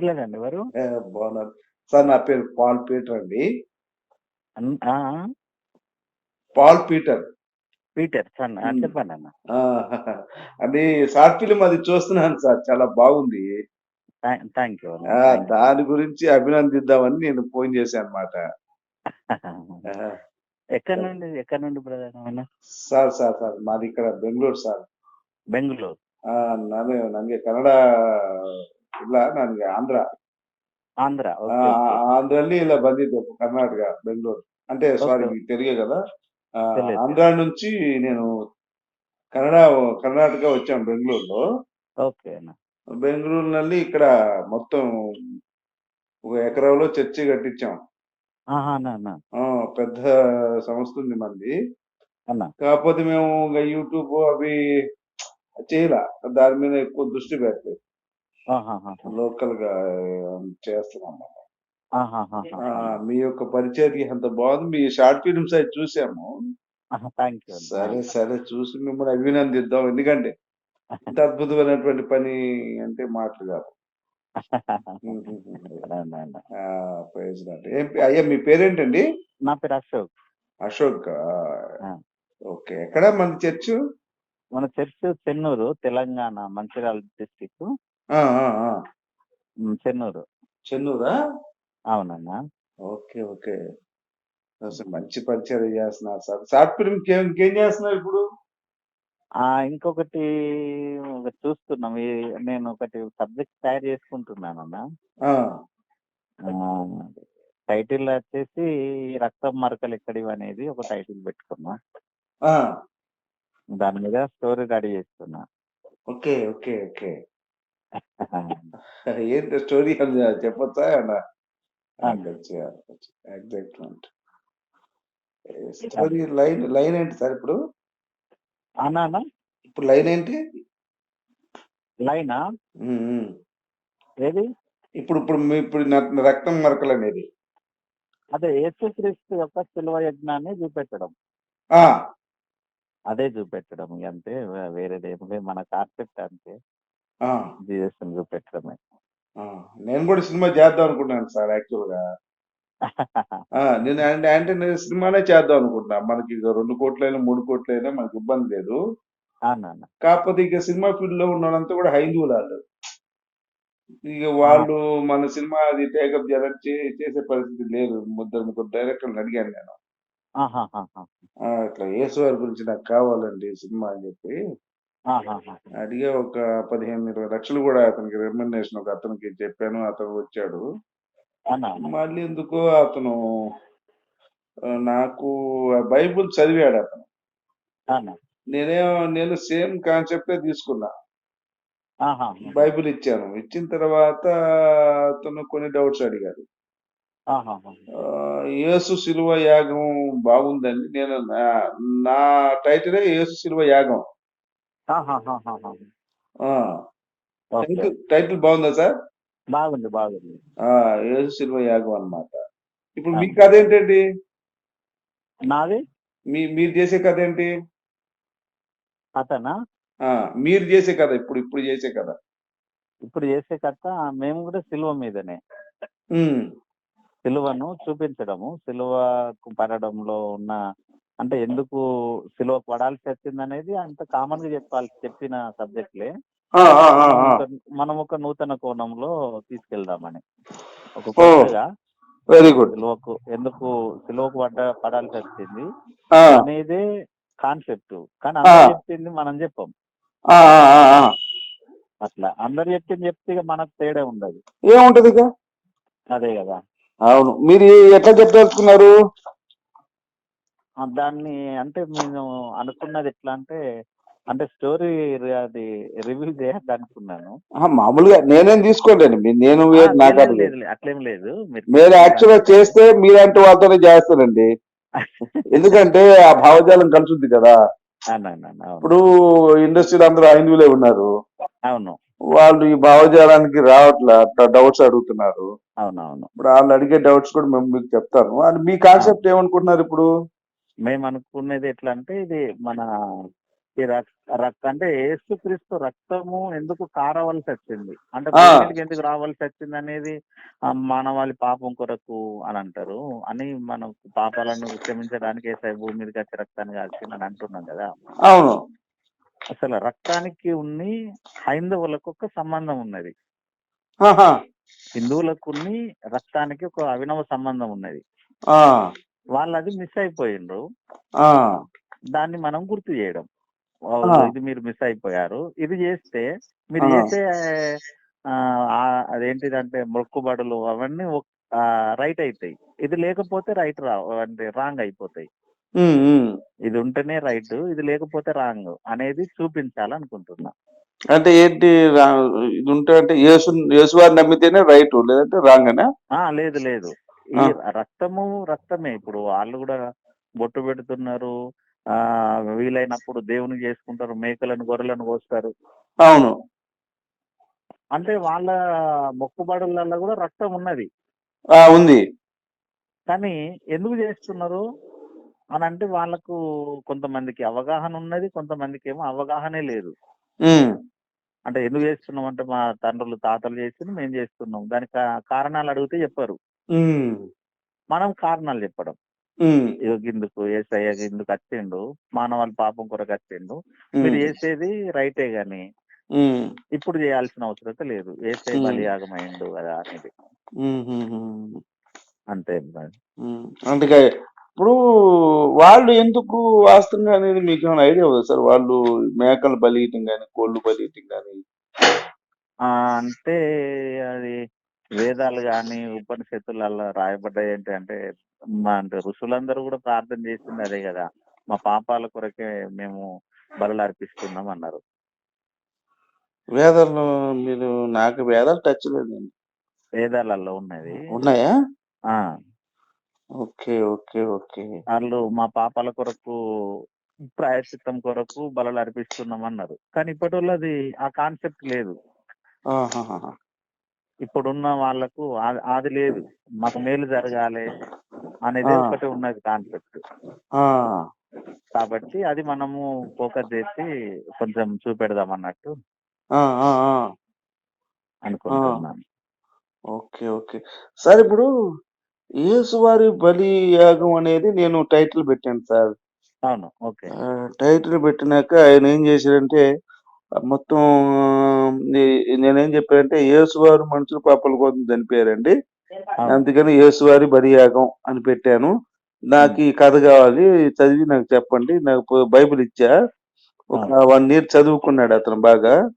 Sir praise రాయండి praise లేదండి ఎవరు బాగున్నారు సార్ నా పేరు పాల్ పీటర్ అండి అన్- ఆ, పాల్ పీటర్ పీటర్ సన్ ఆ, మ్. చెప్పండి అన్న ఆ, అది షార్ట్ ఫిలిం అది చూస్తున్నాను సార్ చాలా బాగుంది థ్యాంక్ యూ ఆ, దాని గురించి అభినందిద్దామని నేను ఫోన్ చేశాను అనమాట ఎక్కడ నుండి ఎక్కడ నుండి బ్రదర్ అన్న సార్ సార్ సార్ మాది ఇక్కడ ಬೆಂಗಳೂರು సార్ బెంగళూరు ಆ, ನಾನು ನನಗೆ ಕನ್ನಡ ఇలా ನನಗೆ ఆంధ్ర. ಆಂಧ್ರ ఆంధ్ర ఇలా ಬಂದಿద్ది కర్ణాటక బెంగళూరు. అంటే సారీ మీకు తెలుగే కదా. ఆంధ్ర నుంచి నేను కన్నడ కర్ణాటక వచ్చాను బెంగళూరులో. బెంగళూరు నల్లి ఇక్కడ మొత్తం ఒక ఎకరాలో చర్చి కట్టించాం. పెద్ద సంస్థ ఉంది మంది. కాకపోతే మేము ఇంకా యూట్యూబ్ అవి చేయలే. దాని మీద ఎక్కువ దృష్టి పెట్టలేదు. లోకల్గా చేస్తున్నాం మీ యొక్క పరిచర్య అంత బాగుంది. మీ షార్ట్ ఫిల్మ్స్ అవి చూసాము. ఆహా, థ్యాంక్ యూ సరే సరే చూసి మిమ్మల్ని అభినందిద్దాం. ఎందుకంటే ఇంత అద్భుతమైనటువంటి పని అంటే మాటలు కాదు. అయ్యా మీ పేరేంటండి? నా పేరు అశోక్. అశోక్ ఆ. ఓకే. ఎక్కడ? మన చర్చ్? మన చర్చ్ చెన్నూరు తెలంగాణ మంచిర్యాల డిస్టిక్ ఆ, ఆ, ఆ. చెన్నూరు. చెన్నూరా? అవునన్నా. Okay okay. అసలు మంచి పరిచయం చేస్తున్నారు. సార్ షార్ట్ ఫిల్మ్ ఇంకేం చేస్తున్నారు ఇప్పుడు? ఆ ఇంకొకటి ఒకటి చూస్తున్నాం. ఈ- నేను ఒకటి సబ్జెక్ట్ తయారు చేసుకుంటున్నానన్న. ఆ, టైటిల్ వచ్చేసి రక్తం మరకలు ఎక్కడివి అనేది ఒక టైటిల్ పెట్టుకున్నా. ఆ, దాని మీద స్టోరీ రెడీ చేస్తున్నా. Okay okay okay. ఏంటి స్టోరీ చెప్పొచ్చా? ఎగ్జాక్ట్మెంట్ స్టోరీ లైన్ లైన్ ఏంటి సార్ ఇప్పుడు? అన్నా అన్న ఇప్పుడు లైన్ ఏంటి? లైనా. ఏది? ఇప్పుడు ఇప్పుడు ఇప్పుడు రక్తం మరకలు అనేది. అదే యేసుక్రీస్తు యొక్క శిలువ యజ్ఞాన్ని చూపెట్టడం. ఆ, అదే చూపెట్టడం. అంతే వేరేది ఏం లేదు. మన కాన్సెప్ట్ అంతే. నేను కూడా సినిమా చేద్దాం అనుకుంటున్నాను సార్ యాక్చువల్గా ఆ, నేను అంటే నేను సినిమానే చేద్దాం అనుకుంటున్నా. మనకి రెండు కోట్లైనా మూడు కోట్లైనా మనకి ఇబ్బంది లేదు. కాకపోతే ఇక సినిమా ఫీల్డ్లో ఉన్నదంతా కూడా హైందువులు వాళ్ళు. ఇక వాళ్ళు మన సినిమా అది టేకప్ చేయాలని చేసే పరిస్థితి లేదు. ముద్దరు ముగ్గురు డైరెక్టర్లు అడిగాను నేను. ఇట్లా యేసు వారి గురించి నాకు కావాలండి సినిమా అని చెప్పి. ఆహాహా. అడిగే ఒక పదిహేను ఇరవై లక్షలు కూడా అతనికి రెమ్యునరేషన్ ఒక అతనికి చెప్పాను అతను వచ్చాడు అవునా? మళ్ళీ ఎందుకో అతను నాకు ఆ బైబుల్ చదివాడు అతను అవునా నేనే నేను సేమ్ కాన్సెప్టే తీసుకున్నా ఆహా. బైబిల్ ఇచ్చాను ఇచ్చిన తర్వాత అతను కొన్ని డౌట్స్ అడిగాడు ఆహాహా. యేసు శిలువ యాగం బాగుందండి నేను నా- నా టైటిలే యేసు శిలువ యాగం. టైటిల్ టైటిల్ బాగుందా సార్? బాగుంది బాగుంది. ఆ యేసు శిలువ యాగం అన్నమాట. ఇప్పుడు మీ. కథ ఏంటండి? నాది? మీ మీరు చేసే కథ ఏంటి? అతనా ఆ మీరు చేసే కథ ఇప్పుడు ఇప్పుడు చేసే కథ. ఇప్పుడు చేసే కథ మేము కూడా సిలువ మీదనే. సిలువను చూపించడము సిలువకు పడడంలో ఉన్న అంటే ఎందుకు సిలువ పడాల్సి వచ్చింది అనేది అంత కామన్గా చెప్పాలి చెప్పిన సబ్జెక్ట్లే మనం. ఒక- నూతన కోణంలో తీసుకెళ్దామని. ఒక. కొత్తగా వెరీ గుడ్ సిలువకు ఎందుకు సిలువకు పడ్డ పడాల్సి వచ్చింది అనేదే కాన్సెప్ట్ కానీ అందరు చెప్పింది మనం చెప్పం. అట్లా అందరు చెప్పింది చెప్తే మనకు తేడా ఉండదు. ఏముంటది అదే కదా. అవును. మీరు ఎట్లా చెప్పదలుచుకున్నారు? దాన్ని అంటే నేను అనుకున్నది ఎట్లా అంటే అంటే స్టోరీ అది రివ్యూ చేయాలి అనుకున్నాను మామూలుగా నేనేం తీసుకోలేను. మీ- నేను నాకు అట్లేం లేదు. మీరు యాక్చువల్గా చేస్తే మీలాంటి వాళ్ళతోనే చేస్తానండి. ఎందుకంటే ఆ భావజాలం కలుసుద్ది కదా. ఇప్పుడు ఇండస్ట్రీలో అందరూ హైందువులే ఉన్నారు. అవును. వాళ్ళు ఈ భావజాలానికి రావట్లే డౌట్స్ అడుగుతున్నారు. అవునవును. ఇప్పుడు వాళ్ళు అడిగే డౌట్స్ కూడా మేము మీకు చెప్తాను. మీ కాన్సెప్ట్ ఏమనుకుంటున్నారు ఇప్పుడు? మేము అనుకునేది ఎట్లా అంటే ఇది మన ఈ రక్- రక్త అంటే యేసుక్రీస్తు రక్తము ఎందుకు కారవలసి వచ్చింది? అంటే ఎందుకు రావాల్సి వచ్చింది అనేది మానవాళి పాపం కొరకు అని అంటారు. అని మనం పాపాలను క్షమించడానికి ఏసై భూమి మీదకి వచ్చి రక్తాన్ని కాల్చింది అని అంటున్నాం కదా. అవును. అసలు రక్తానికి ఉన్ని హైందవులకు ఒక సంబంధం ఉన్నది. హిందువులకు ఉన్ని రక్తానికి ఒక అవినవ సంబంధం ఉన్నది. వాళ్ళు అది మిస్ అయిపోయిండ్రు. ఆ, దాన్ని మనం గుర్తు చేయడం. ఇది మీరు మిస్ అయిపోయారు. ఇది చేస్తే మీరు ఆ. చేసే ఆ, ఆ, అదేంటిదంటే మొక్కుబడులు అవన్నీ రైట్ అవుతాయి ఇది లేకపోతే రైట్ రా అంటే రాంగ్ అయిపోతాయి. ఇది ఉంటేనే రైట్ ఇది లేకపోతే రాంగ్ అనేది చూపించాలనుకుంటున్నా. అంటే ఏంటి ఇది ఉంటే అంటే యేసు యేసువారిని నమ్మితేనే రైట్ లేదంటే రాంగ్ అనా లేదు లేదు. ఈ రక్తము రక్తమే. ఇప్పుడు వాళ్ళు కూడా బొట్టు పెడుతున్నారు. ఆ వీలైనప్పుడు దేవుని చేసుకుంటారు. మేకలను గొర్రెలను కోస్తారు. అవును. అంటే వాళ్ళ మొక్కుబడులలో కూడా రక్తం ఉన్నది. ఉంది. కానీ ఎందుకు చేస్తున్నారు? అని అంటే వాళ్ళకు కొంతమందికి అవగాహన ఉన్నది కొంతమందికి ఏమో అవగాహనే లేదు. అంటే ఎందుకు చేస్తున్నాం అంటే మా తండ్రులు తాతలు చేసింది మేము చేస్తున్నాం దానికి కారణాలు అడిగితే చెప్పరు. మనం కారణాలు చెప్పడం. గిందుకు ఏసయ్య గిందుకు వచ్చిండు మానవాళి పాపం కొరకు వచ్చిండు మీరు చేసేది రైటే గాని ఇప్పుడు చేయాల్సిన అవసరం లేదు. ఏసే. బలియాగమైండు కదా అనేది. అంతే అందుకే ఇప్పుడు వాళ్ళు ఎందుకు వాస్తవంగా అనేది మీకు ఏమైనా ఐడియా ఉంది సార్? వాళ్ళు మేకలు బలియటం కానీ కోళ్ళు బలియటం కానీ ఆ అంటే అది వేదాలు కానీ ఉపనిషత్తులలో రాయబడ్డాయి ఏంటి అంటే మా అంటే ఋషులందరూ కూడా ప్రార్థన చేసింది అదే కదా. మా పాపాల కొరకే మేము బలులు అర్పిస్తున్నాం అన్నారు. వేదాలు మీరు నాకు వేదాలు టచ్ లేదండి. వేదాలలో ఉన్నది ఉన్నాయా? ఆ. ఓకే. ఓకే. ఓకే. వాళ్ళు మా పాపాల కొరకు ప్రాయశ్చిత్తం కొరకు బలులు అర్పిస్తున్నాం అన్నారు కానీ ఇప్పటి వాళ్ళు అది ఆ కాన్సెప్ట్ లేదు. ఇప్పుడున్న వాళ్ళకు అది లేదు. మాకు మేలు జరగాలి అనేది. ఒకటి ఉన్నది కాన్సెప్ట్. ఆ, కాబట్టి అది మనము ఫోకస్ చేసి కొంచెం చూపెడదాం అన్నట్టు ఆ, ఆ, ఆ. అనుకుంటున్నాను. ఓకే. ఓకే. సార్ ఇప్పుడు యేసువారి బలి యాగం అనేది నేను టైటిల్ పెట్టాను సార్. అవును. ఓకే. ఆ, టైటిల్ పెట్టినాక ఆయన ఏం చేశారంటే మొత్తం నే- నేనేం చెప్పానంటే యేసువారు మనుషుల పాపల కోసం చనిపోయారండి. అవును. అందుకని యేసువారి బలియాగం అని పెట్టాను. నాకు ఈ కథ కావాలి చదివి నాకు చెప్పండి. నాకు పో- బైబిల్ ఇచ్చా. ఒక వన్ ఇయర్ చదువుకున్నాడు అతను బాగా.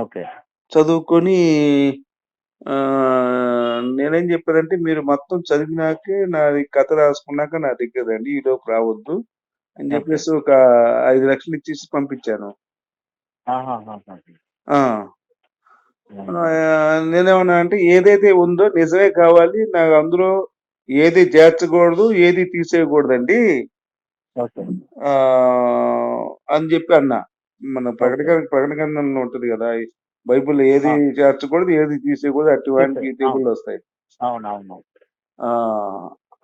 ఓకే. చదువుకొని నేనేం చెప్పానంటే మీరు మొత్తం చదివినాకే నాది కథ రాసుకున్నాక నా దగ్గర రండి ఈ లోపు రావద్దు అని చెప్పేసి ఒక ఐదు లక్షలు ఇచ్చేసి పంపించాను. నేనేమన్నా అంటే ఏదైతే ఉందో నిజమే కావాలి నాకు అందులో ఏది చేర్చకూడదు ఏది తీసేయకూడదండి. అని చెప్పి అన్నా. మన ప్రకటన ప్రకటన ఉంటది కదా బైబిల్ ఏది. చేర్చకూడదు ఏది తీసేయకూడదు తీసే- టేబుల్ వస్తాయి. అవును అవును ఆ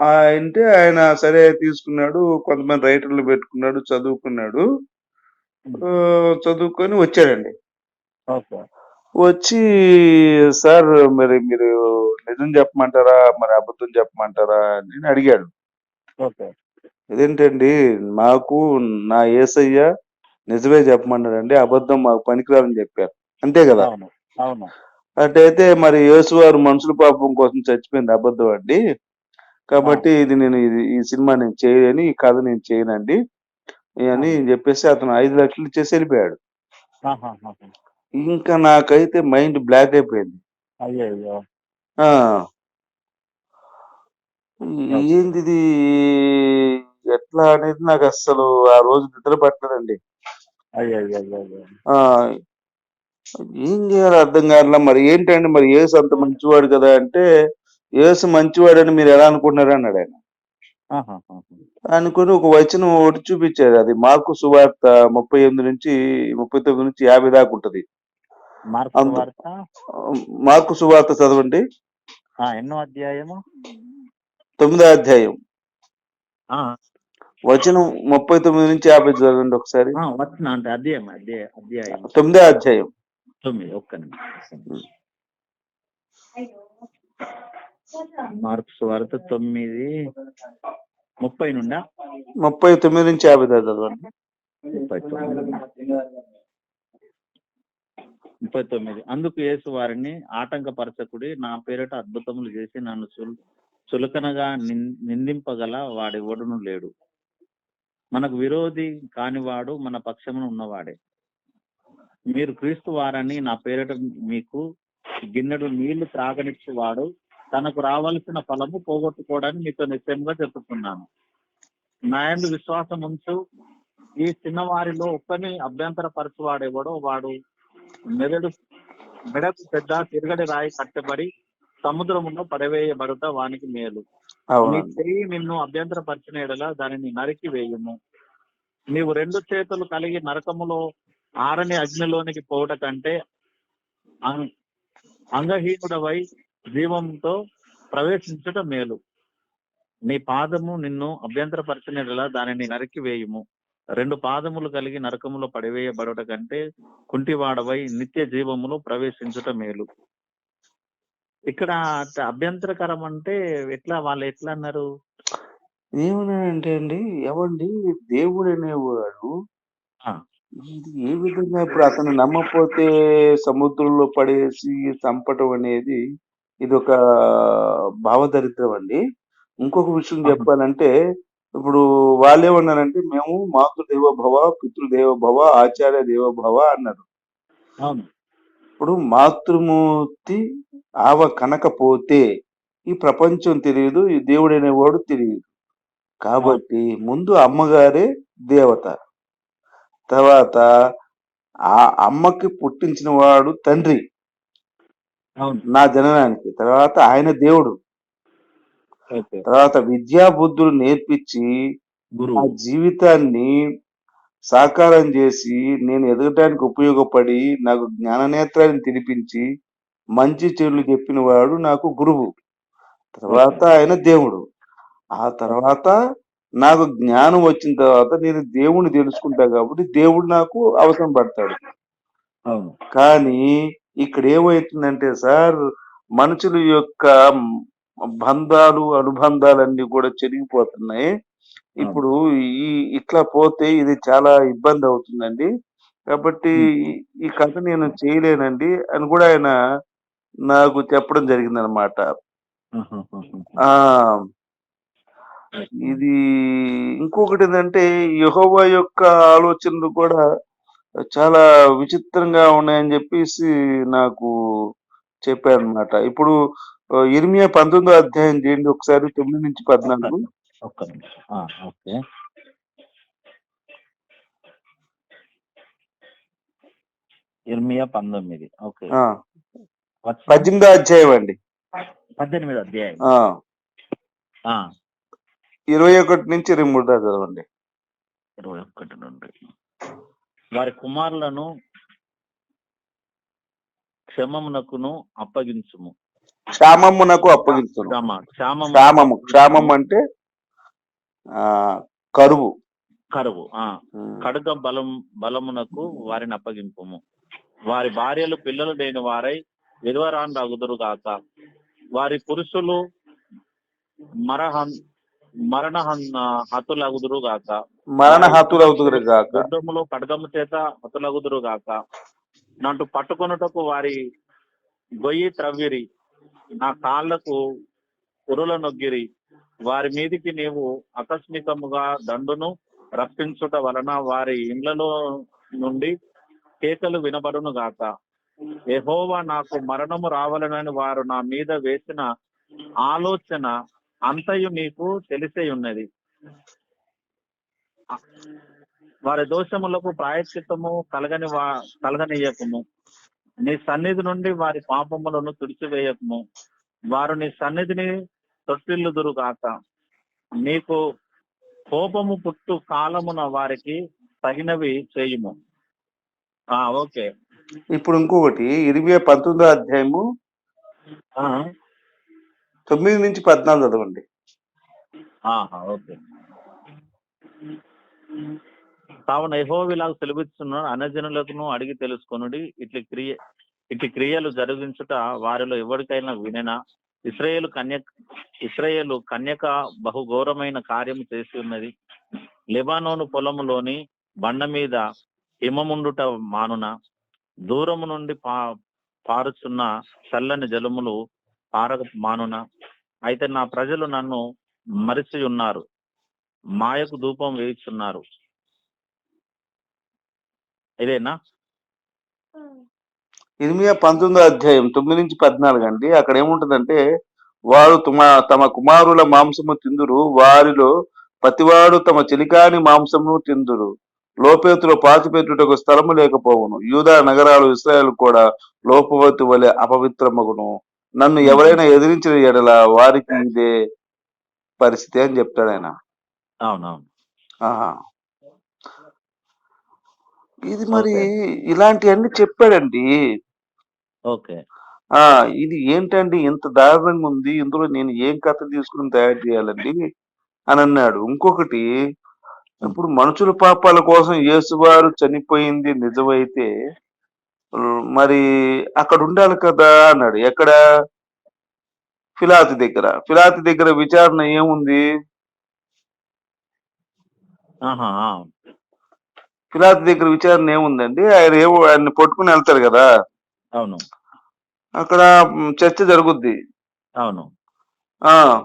ఆ అంటే ఆయన సరే తీసుకున్నాడు కొంతమంది రైటర్లు పెట్టుకున్నాడు చదువుకున్నాడు. చదువుకొని వచ్చాడండి. వచ్చి సార్ మరి మీరు నిజం చెప్పమంటారా మరి అబద్ధం చెప్పమంటారా అని అడిగాడు. ఓకే. ఇదేంటండి మాకు నా ఏసయ్య నిజమే చెప్పమన్నాడండి అబద్ధం మాకు పనికిరాదని చెప్పారు. అంతే కదా? అవును. అవును. అటైతే మరి యేసువారు మనుషుల పాపం కోసం చచ్చిపోయింది అబద్ధం అండి. కాబట్టి ఇది నేను ఇది ఈ సినిమా నేను చేయని ఈ కథ నేను చేయనండి అని చెప్పేసి అతను ఐదు లక్షలు ఇచ్చేసి వెళ్ళిపోయాడు. ఇంకా నాకైతే మైండ్ బ్లాక్ అయిపోయింది. ఇది ఎట్లా అనేది నాకు అస్సలు ఆ రోజు నిద్ర పట్టలేదండి అయ్యో అయ్యో అయ్యో అయ్యో ఆ ఏం చేయాలో అర్థం కావట్లా. మరి ఏంటండి? మరి యేసు అంత మంచివాడు కదా అంటే యేసు మంచివాడని మీరు ఎలా అనుకుంటున్నారు? అన్నాడు ఆయన. అనుకుని ఒక వచనం ఒకటి చూపించాడు. అది మార్కు సువార్త ముప్పై ఎనిమిది నుంచి ముప్పై తొమ్మిది నుంచి యాభై దాకా ఉంటది. మార్కు సువార్త? చదవండి. ఎన్నో అధ్యాయము? తొమ్మిదో అధ్యాయం. వచనం ముప్పై తొమ్మిది నుంచి యాభై చదవండి ఒకసారి. తొమ్మిదో అధ్యాయం. తొమ్మిది ఒక్క నిమిషం మార్క్స్ వార్త తొమ్మిది ముప్పై నుండా? ముప్పై తొమ్మిది నుంచి యాభై చదవండి. ముప్పై తొమ్మిది. ముప్పై తొమ్మిది. అందుకు యేసు వారిని ఆటంకపరచకుడి నా పేరిట అద్భుతములు చేసి నన్ను చుల్ చులకనగా నిందింపగల వాడి ఒడును లేడు. మనకు విరోధి కానివాడు మన పక్షమున ఉన్నవాడే. మీరు క్రీస్తు వారని నా పేరిట మీకు గిన్నెడు నీళ్ళు త్రాగనిచ్చేవాడు. తనకు రావలసిన ఫలము పోగొట్టుకోవడానికి మీతో నిశ్చయంగా చెప్పుతున్నాను నా యందు విశ్వాసం ఉంచు. ఈ చిన్నవారిలో ఒక్కని అభ్యంతర పరచువాడేవాడో వాడు మెదడు మెడకు పెద్ద తిరగడి రాయి కట్టబడి సముద్రములో పడవేయబడుట వానికి మేలు. నీ చెయ్యి నిన్ను అభ్యంతర పరిచిన దానిని నరికి వేయుము. నీవు రెండు చేతులు కలిగి నరకములో ఆరని అగ్నిలోనికి పోవట కంటే అంగహీనుడవై జీవంతో ప్రవేశించుట మేలు. నీ పాదము నిన్ను అభ్యంతర పరిచిన ఎడల దానిని నరికి వేయుము. రెండు పాదములు కలిగి నరకములో పడివేయబడుట కంటే కుంటివాడవై నిత్య జీవములో ప్రవేశించుట మేలు. ఇక్కడ అభ్యంతరకరం అంటే ఎట్లా వాళ్ళు ఎట్లా అన్నారు ఏమన్నానంటే అండి ఎవండి దేవుడు అనేవాడు ఇది ఏ విధంగా ఇప్పుడు అతను నమ్మకపోతే సముద్రంలో పడేసి చంపటం అనేది ఇది ఒక భావదరిద్రం అండి. ఇంకొక విషయం అవును. చెప్పాలంటే ఇప్పుడు వాళ్ళేమన్నారంటే మేము మాతృదేవ భవ పితృదేవ భవ ఆచార్య దేవ భవ అన్నారు. అవును. ఇప్పుడు మాతృమూర్తి ఆవ కనకపోతే ఈ ప్రపంచం తెలియదు ఈ దేవుడు అనేవాడు తెలియదు. కాబట్టి ముందు అమ్మగారే దేవత. తర్వాత ఆ అమ్మకి పుట్టించిన వాడు తండ్రి. నా జననానికి. తర్వాత ఆయన దేవుడు. తర్వాత విద్యా బుద్ధులు నేర్పించి నా జీవితాన్ని సాకారం చేసి నేను ఎదగటానికి ఉపయోగపడి నాకు జ్ఞాననేత్రాన్ని తినిపించి మంచి చెడులు చెప్పిన వాడు నాకు గురువు. తర్వాత ఆయన దేవుడు. ఆ తర్వాత నాకు జ్ఞానం వచ్చిన తర్వాత నేను దేవుణ్ణి తెలుసుకుంటా కాబట్టి దేవుడు నాకు అవసరం పడతాడు. అవును. కానీ ఇక్కడ ఏమవుతుందంటే సార్ మనుషుల యొక్క బంధాలు అనుబంధాలన్నీ కూడా చెరిగిపోతున్నాయి. ఇప్పుడు ఈ ఇట్లా పోతే ఇది చాలా ఇబ్బంది అవుతుందండి. కాబట్టి ఈ- ఈ కథ నేను చేయలేనండి అని కూడా ఆయన నాకు చెప్పడం జరిగిందనమాట ఆ ఇది ఇంకొకటి ఏంటంటే యెహోవా యొక్క ఆలోచనలు కూడా చాలా విచిత్రంగా ఉన్నాయని చెప్పేసి నాకు చెప్పారనమాట ఇప్పుడు ఇర్మియా పంతొమ్మిదో అధ్యాయం చేయండి ఒకసారి తొమ్మిది నుంచి పద్నాలుగు. ఒక్క ఓకే. ఇర్మియా పంతొమ్మిది. ఓకే. పద్దెనిమిదో అధ్యాయం అండి. పద్దెనిమిది అధ్యాయం. ఇరవై ఒకటి నుంచి ఇరవై మూడు దాకా చదవండి. ఇరవై ఒక్కటి నుండి. వారి కుమారులను క్షమమునకును అప్పగించుము. క్షామమునకు అప్పగించును. క్షమ క్షామము క్షామం అంటే ఆ కరువు. కరువు ఆ. కడుగ బలం బలమునకు వారిని అప్పగింపుము. వారి భార్యలు పిల్లలు లేని వారై విధవరాన్ అగుదురు గాక వారి పురుషులు మరహన్ మరణ హతులగుదురు గాక మరణ హతులవుతురు గాక యుద్ధములో ఖడ్గము చేత హతులగుదురు గాక నన్ను పట్టుకొనుటకు వారి గొయ్యి త్రవ్విరి నా కాళ్ళకు ఉరుల నొగ్గిరి. వారి మీదికి నీవు ఆకస్మికముగా దండును రప్పించుట వలన వారి ఇండ్లలో నుండి కేకలు వినబడును గాక యెహోవా నాకు మరణము రావాలనని వారు నా మీద వేసిన ఆలోచన అంతయు నీకు తెలిసే ఉన్నది. వారి దోషములకు ప్రాయశ్చిత్తము కలగని వా కలగనీయకము. నీ సన్నిధి నుండి వారి పాపములను తుడిచివేయకము. వారు నీ సన్నిధిని తొట్టిల్లుదురు కాక నీకు కోపము పుట్టు కాలమున వారికి తగినవి చేయుము. ఆ ఓకే. ఇప్పుడు ఇంకొకటి ఇరవై పంతొమ్మిదో అధ్యాయము తొమ్మిది నుంచి పద్నాలుగు చదవండి. ఆహా, ఓకే. కావున యెహోవాలాగా అనజనులకును అడిగి తెలుసుకొనుడి. ఇట్లి క్రియ ఇట్టి క్రియలు జరిగించుట వారిలో ఎవరికైనా వినెనా? ఇస్రాయేల్ కన్య ఇస్రాయేల్ కన్యక బహుఘోరమైన కార్యము చేసి ఉన్నది. లెబానోను పొలములోని బండ మీద హిమముండుట మానున? దూరము నుండి పా పారుచున్న చల్లని జలములు పారక మానున అయితే నా ప్రజలు నన్ను మరిచి ఉన్నారు మాయకు ధూపం వేయిస్తున్నారు. ఇదేనా? ఇర్మియా పంతొమ్మిదో అధ్యాయం తొమ్మిది నుంచి పద్నాలుగు అండి. అక్కడ ఏముంటుందంటే వారు తమ తమ కుమారుల మాంసము తిందురు. వారిలో ప్రతివాడు తమ చిలికాని మాంసము తిందురు. లోపేతులో పాతిపెట్టుటకు స్థలము లేకపోవును. యూదా నగరాలు ఇస్రాయల్ కూడా లోపవతి వలె అపవిత్రమగును. నన్ను ఎవరైనా ఎదిరించిన ఎడల వారికి ఇదే పరిస్థితి అని చెప్తాడు ఆయన. అవునవును. ఇది మరి ఇలాంటివన్నీ చెప్పాడండి. ఓకే. ఆ ఇది ఏంటండి? ఇంత దారుణంగా ఉంది. ఇందులో నేను ఏం కథ తీసుకుని తయారు చేయాలండి? అని అన్నాడు. ఇంకొకటి ఇప్పుడు మనుషుల పాపాల కోసం యేసువారు చనిపోయింది నిజమైతే మరి అక్కడ ఉండాలి కదా అన్నాడు. ఎక్కడ? ఫిలాతి దగ్గర. ఫిలాతి దగ్గర విచారణ ఏముంది. ఫిలాతి దగ్గర విచారణ ఏముందండి? ఆయన ఏమో ఆయన్ని పట్టుకుని వెళ్తారు కదా. అవును. అక్కడ చర్చ జరుగుద్ది. అవును. ఆ.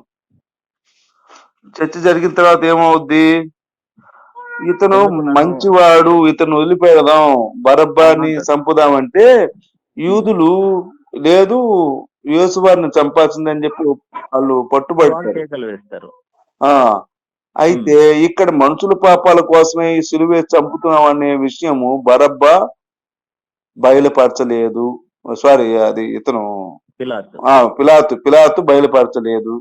చర్చ జరిగిన తర్వాత ఏమవుద్ది? ఇతను మంచివాడు ఇతను వదిలిపెడదాం బరబ్బాని అవునంట. చంపుదామంటే యూదులు లేదు యేసువారిని చంపాల్సిందని చెప్పి వాళ్ళు పట్టుబడతారు ఆ అయితే ఇక్కడ మనుషుల పాపాల కోసమే ఈ సిలువే చంపుతున్నాం అనే విషయము బరబ్బా బయలుపరచలేదు. సారీ అది ఇతను పిలాత్. ఆ పిలాతు పిలాతు బయలుపరచలేదు.